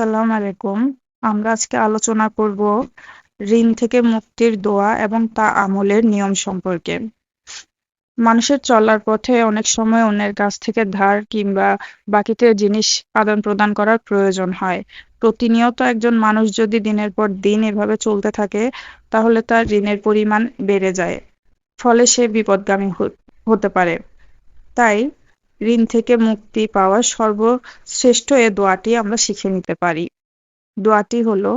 আসসালামু আলাইকুম। আমরা আজকে আলোচনা করব ঋণ থেকে মুক্তির দোয়া এবং তা আমলের নিয়ম সম্পর্কে। মানুষের চলার পথে অনেক সময় অন্যের কাছ থেকে ধার কিংবা বাকিতে জিনিস আদান প্রদান করার প্রয়োজন হয়। প্রতিনিয়ত একজন মানুষ যদি দিনের পর দিন এভাবে চলতে থাকে, তাহলে তার ঋণের পরিমাণ বেড়ে যায়, ফলে সে বিপদগামী হতে পারে। তাই ঋণ থেকে মুক্তি পাওয়ার সর্বশ্রেষ্ঠ এ দোয়াটি আমরা শিখে নিতে পারি। দোয়াটি হলো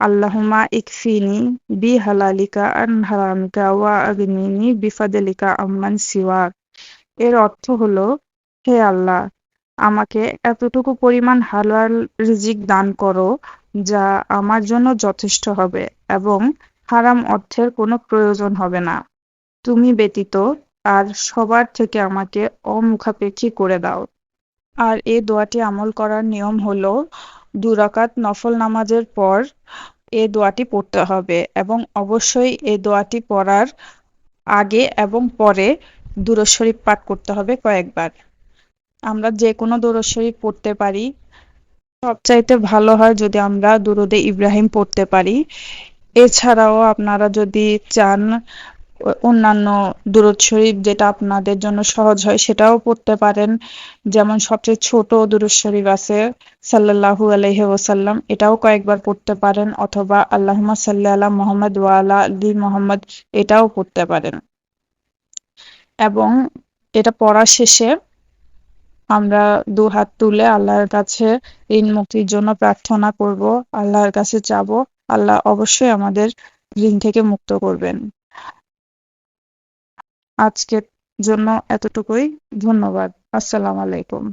আল্লাহুমা ইকফিনি বি হালালিকা আন হারামিকা ওয়া আগনিনি বিফাদেলিকা আম্মান সিওয়াক এর অর্থ হলো, হে আল্লাহ, আমাকে এতটুকু পরিমাণ হালাল রিজিক দান করো যা আমার জন্য যথেষ্ট হবে এবং হারাম অর্থের কোনো প্রয়োজন হবে না। তুমি ব্যতীত আর সবার থেকে আমাকে অমুখাপেক্ষী করে দাও। আর এ দোয়াটি আমল করার নিয়ম হলো দুরাকাত নফল নামাজের পর এ দোয়াটি পড়তে হবে এবং অবশ্যই এ দোয়াটি পড়ার আগে এবং পরে দুরুদ পাঠ করতে হবে কয়েকবার। আমরা যে কোনো দুরুদ পড়তে পারি। সবচাইতে ভালো হয় যদি আমরা দুরুদে ইব্রাহিম পড়তে পারি। এছাড়াও আপনারা যদি চান অন্যান্য দুরুদ শরীফ যেটা আপনাদের জন্য সহজ হয়, সেটাও পড়তে পারেন। যেমন সবচেয়ে ছোট দুরুদ শরীফ আছে, সাল্লাল্লাহু আলাইহি ওয়াসাল্লাম, এটাও কয়েকবার পড়তে পারেন। অথবা আল্লাহুম্মা সাল্লি আলা মুহাম্মদ ওয়া আলা মুহাম্মদ, এটাও পড়তে পারেন। এবং এটা পড়া শেষে আমরা দু হাত তুলে আল্লাহর কাছে ঋণ মুক্তির জন্য প্রার্থনা করব, আল্লাহর কাছে চাবো। আল্লাহ অবশ্যই আমাদের ঋণ থেকে মুক্ত করবেন। আজকের জন্য এতটুকুই। ধন্যবাদ। আসসালামু আলাইকুম।